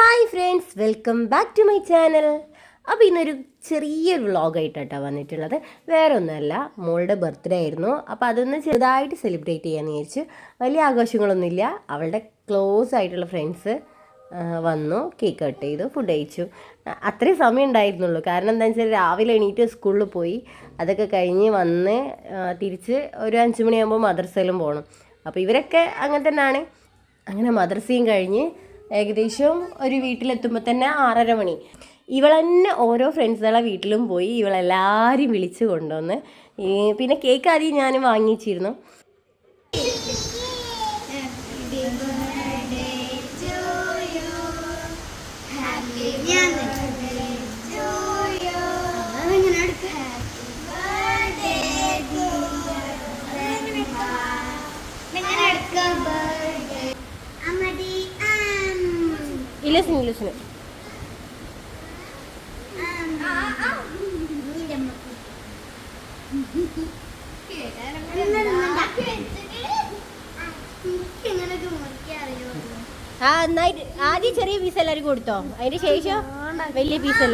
Hi friends welcome back to my channel. അപ്പോൾ ഇന്നൊരു ചെറിയൊരു വ്ളോഗായിട്ടാട്ടോ വന്നിട്ടുള്ളത്. വേറെ ഒന്നുമല്ല മോളുടെ ബർത്ത്ഡേ ആയിരുന്നു. അപ്പോൾ അതൊന്ന് ചെറുതായിട്ട് സെലിബ്രേറ്റ് ചെയ്യാമെന്ന് വിചാരിച്ചു വലിയ ആഘോഷങ്ങളൊന്നുമില്ല. അവളുടെ ക്ലോസ് ആയിട്ടുള്ള ഫ്രണ്ട്സ് വന്നു കേക്ക് കട്ട് ചെയ്തു ഫുഡ് കഴിച്ചു. അത്രയും സമയം ഉണ്ടായിരുന്നുള്ളൂ. കാരണം എന്താണെന്ന് വെച്ചാൽ രാവിലെ എണീറ്റ് സ്കൂളിൽ പോയി അതൊക്കെ കഴിഞ്ഞ് വന്ന് തിരിച്ച് ഒരു അഞ്ച് മണിയാകുമ്പോൾ മദ്രസയിലും പോകണം അപ്പോൾ ഇവരൊക്കെ അങ്ങനെ തന്നെയാണ് അങ്ങനെ മദ്രസയും കഴിഞ്ഞ് ഏകദേശം ഒരു വീട്ടിലെത്തുമ്പോൾ തന്നെ ആറര മണി. ഇവൾ തന്നെ ഓരോ ഫ്രണ്ട്സുകളെ വീട്ടിലും പോയി ഇവളെല്ലാവരും വിളിച്ച് കൊണ്ടുവന്ന് പിന്നെ കേക്ക് ആദ്യം ഞാൻ വാങ്ങിച്ചിരുന്നു. ഇലസിന് ഇംഗ്ലീഷിന് ആ ആദ്യം ചെറിയ പീസ് എല്ലാവരും കൊടുത്തോ? അതിന് ശേഷം വലിയ പീസ്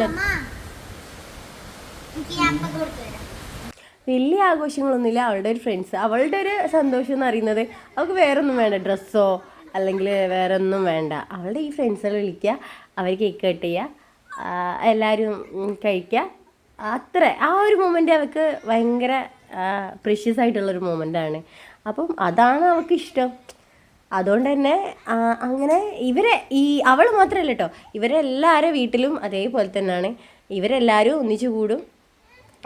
വലിയ ആഘോഷങ്ങളൊന്നുമില്ല. അവളുടെ ഒരു ഫ്രണ്ട്സ് അവളുടെ ഒരു സന്തോഷം എന്ന് അറിയുന്നത് അവൾക്ക് വേറെ ഒന്നും വേണ്ട ഡ്രസ്സോ അല്ലെങ്കിൽ വേറെ ഒന്നും വേണ്ട. അവളുടെ ഈ ഫ്രണ്ട്സുകൾ വിളിക്കുക അവർ കേക്ക് കട്ട് ചെയ്യുക എല്ലാവരും കഴിക്കുക. അത്ര. ആ ഒരു മൊമെന്റ് അവൾക്ക് ഭയങ്കര പ്രഷ്യസ് ആയിട്ടുള്ളൊരു മൊമെന്റാണ് അപ്പം അതാണ് അവൾക്ക് ഇഷ്ടം. അതുകൊണ്ട് തന്നെ അങ്ങനെ ഇവരെ ഈ അവൾ മാത്രമല്ല കേട്ടോ ഇവരെല്ലാവരുടെ വീട്ടിലും അതേപോലെ തന്നെയാണ്. ഇവരെല്ലാവരും ഒന്നിച്ചു കൂടും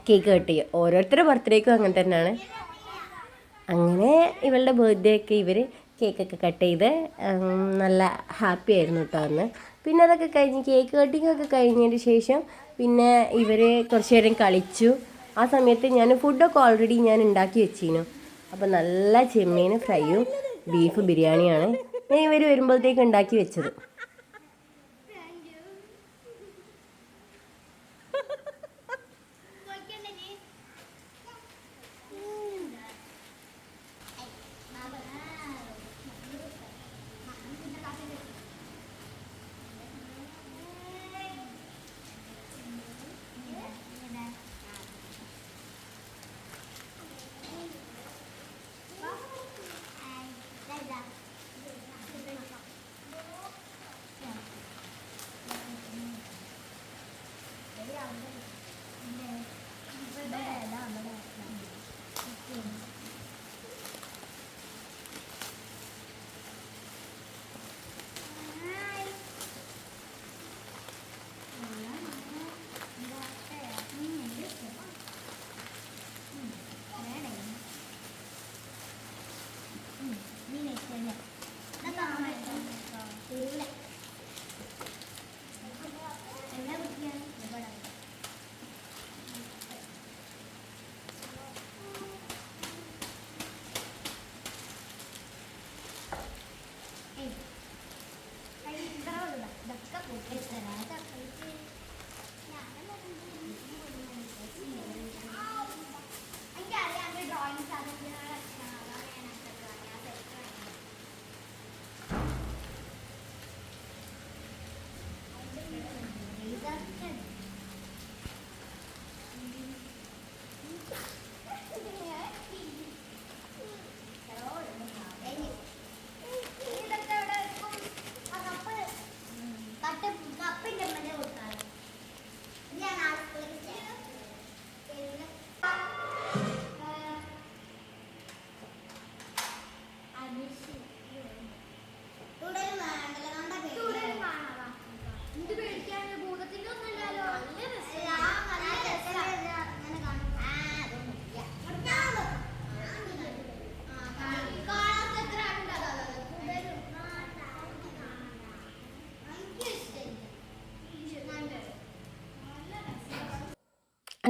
കേക്ക് കട്ട് ചെയ്യും. ഓരോരുത്തരുടെ ബർത്ത്ഡേക്കും അങ്ങനെ തന്നെയാണ്. അങ്ങനെ ഇവളുടെ ബർത്ത്ഡേ ഒക്കെ ഇവർ കേക്കൊക്കെ കട്ട് ചെയ്ത് നല്ല ഹാപ്പി ആയിരുന്നു കേട്ടോ അന്ന്. പിന്നെ അതൊക്കെ കഴിഞ്ഞ് കേക്ക് കട്ടിംഗ് ഒക്കെ കഴിഞ്ഞതിന് ശേഷം പിന്നെ ഇവർ കുറച്ച് നേരം കളിച്ചു. ആ സമയത്ത് ഞാൻ ഫുഡൊക്കെ ഓൾറെഡി ഞാൻ ഉണ്ടാക്കി വെച്ചിരുന്നു അപ്പോൾ നല്ല ചെമ്മീൻ ഫ്രൈയും ബീഫ് ബിരിയാണിയാണ് ഞാൻ ഇവർ വരുമ്പോഴത്തേക്ക് ഉണ്ടാക്കി വെച്ചത്.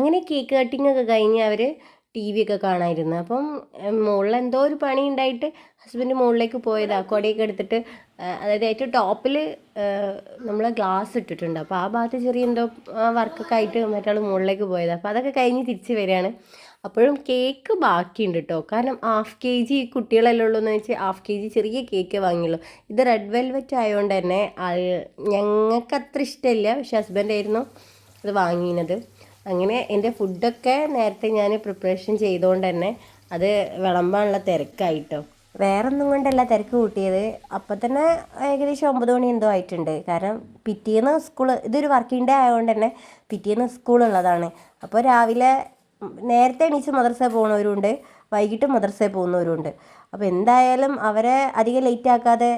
അങ്ങനെ കേക്ക് കട്ടിംഗ് ഒക്കെ കഴിഞ്ഞ് അവർ ടി വി ഒക്കെ കാണാമായിരുന്നു അപ്പം മുകളിൽ എന്തോ ഒരു പണി ഉണ്ടായിട്ട് ഹസ്ബൻഡ് മുകളിലേക്ക് പോയതാ. കൊടയൊക്കെ എടുത്തിട്ട് അതായത് ഏറ്റവും ടോപ്പിൽ നമ്മൾ ഗ്ലാസ് ഇട്ടിട്ടുണ്ട്. അപ്പോൾ ആ ഭാഗത്ത് ചെറിയ എന്തോ വർക്കൊക്കെ ആയിട്ട് മറ്റാൾ മുകളിലേക്ക് പോയതാണ് അപ്പോൾ അതൊക്കെ കഴിഞ്ഞ് തിരിച്ച് വരികയാണ്. അപ്പോഴും കേക്ക് ബാക്കിയുണ്ട് കേട്ടോ കാരണം ഹാഫ് കെ ജി കുട്ടികളെല്ലാം ഉള്ളൂ എന്ന് വെച്ച് ഹാഫ് കെ ജി ചെറിയ കേക്ക് വാങ്ങിയുള്ളൂ. ഇത് റെഡ് വെൽവെറ്റ് ആയതുകൊണ്ട് തന്നെ ഞങ്ങൾക്ക് അത്ര ഇഷ്ടമില്ല. പക്ഷെ ഹസ്ബൻഡായിരുന്നു അത് വാങ്ങിയത്. അങ്ങനെ എന്റെ ഫുഡൊക്കെ നേരത്തെ ഞാൻ പ്രിപ്പറേഷൻ ചെയ്തുകൊണ്ട് തന്നെ അത് വിളമ്പാനുള്ള തിരക്കായിട്ടോ. വേറെ ഒന്നും കൊണ്ടല്ല തിരക്ക് കൂട്ടിയത്. അപ്പം തന്നെ ഏകദേശം ഒമ്പത് മണി എന്തോ ആയിട്ടുണ്ട്. കാരണം പിറ്റേന്ന് സ്കൂൾ ഇതൊരു വർക്കിംഗ് ഡേ ആയതുകൊണ്ട് തന്നെ പിറ്റേന്ന് സ്കൂളുള്ളതാണ് അപ്പോൾ രാവിലെ നേരത്തെ എണീച്ച് മദ്രസയിൽ പോകുന്നവരുണ്ട് വൈകിട്ട് മദ്രസയിൽ പോകുന്നവരുണ്ട്. അപ്പോൾ എന്തായാലും അവരെ അധികം ലേറ്റ് ആക്കാതെ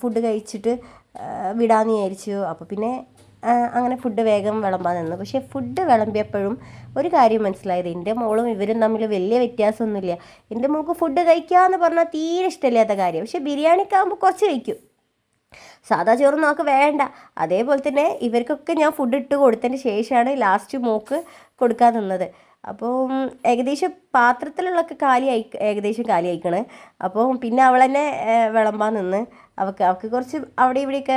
ഫുഡ് കഴിച്ചിട്ട് വിടാമെന്ന് വിചാരിച്ചു. അപ്പോൾ പിന്നെ അങ്ങനെ ഫുഡ് വേഗം വിളമ്പാൻ നിന്നു. പക്ഷേ ഫുഡ് വിളമ്പിയപ്പോഴും ഒരു കാര്യം മനസ്സിലായത്. എന്റെ മോളും ഇവരും തമ്മിൽ വലിയ വ്യത്യാസമൊന്നുമില്ല. എന്റെ മോൾക്ക് ഫുഡ് കഴിക്കാമെന്ന് പറഞ്ഞാൽ തീരെ ഇഷ്ടമില്ലാത്ത കാര്യം. പക്ഷേ ബിരിയാണിക്കാകുമ്പോൾ കുറച്ച് കഴിക്കും. സാധാ ചോറ് നമുക്ക് വേണ്ട. അതേപോലെ തന്നെ ഇവർക്കൊക്കെ ഞാൻ ഫുഡ് ഇട്ട് കൊടുത്തതിന് ശേഷമാണ് ലാസ്റ്റ് മോക്ക് കൊടുക്കാൻ നിന്നത്. അപ്പോൾ ഏകദേശം പാത്രത്തിലുള്ളൊക്കെ കാലി ആയി ഏകദേശം കാലി ആയിക്കണ് അപ്പോൾ പിന്നെ അവൾ തന്നെ വിളമ്പാൻ നിന്ന്. അവൾക്ക് അവൾക്ക് കുറച്ച് അവിടെ ഇവിടെയൊക്കെ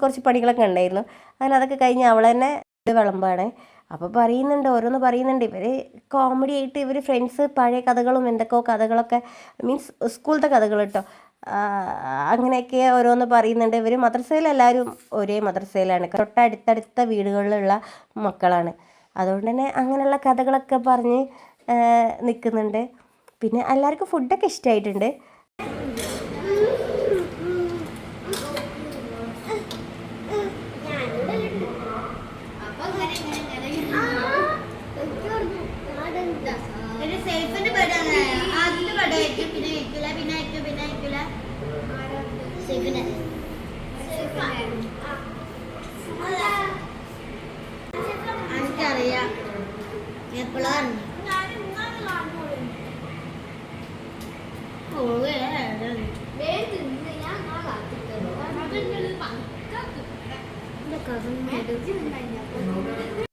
കുറച്ച് പണികളൊക്കെ ഉണ്ടായിരുന്നു. അങ്ങനെ അതൊക്കെ കഴിഞ്ഞ് അവൾ തന്നെ വിളമ്പാണ്. അപ്പോൾ പറയുന്നുണ്ട് ഓരോന്ന് പറയുന്നുണ്ട്. ഇവർ കോമഡി ആയിട്ട് ഇവർ ഫ്രണ്ട്സ് പഴയ കഥകളും എന്തൊക്കെയോ കഥകളൊക്കെ മീൻസ് സ്കൂളത്തെ കഥകൾ കേട്ടോ അങ്ങനെയൊക്കെ ഓരോന്ന് പറയുന്നുണ്ട്. ഇവർ മദ്രസയിൽ ഒരേ മദ്രസയിലാണ്. തൊട്ടടുത്തടുത്ത വീടുകളിലുള്ള മക്കളാണ്. അതുകൊണ്ട് തന്നെ അങ്ങനെയുള്ള കഥകളൊക്കെ പറഞ്ഞ് നിൽക്കുന്നുണ്ട് പിന്നെ എല്ലാവർക്കും ഫുഡൊക്കെ ഇഷ്ടമായിട്ടുണ്ട് പിന്നെ പിന്നെ കഴിക്കും പിന്നെ കഴിക്കില്ല സേഫിന്റെ എനിക്കറിയാം എപ്പോഴാണ്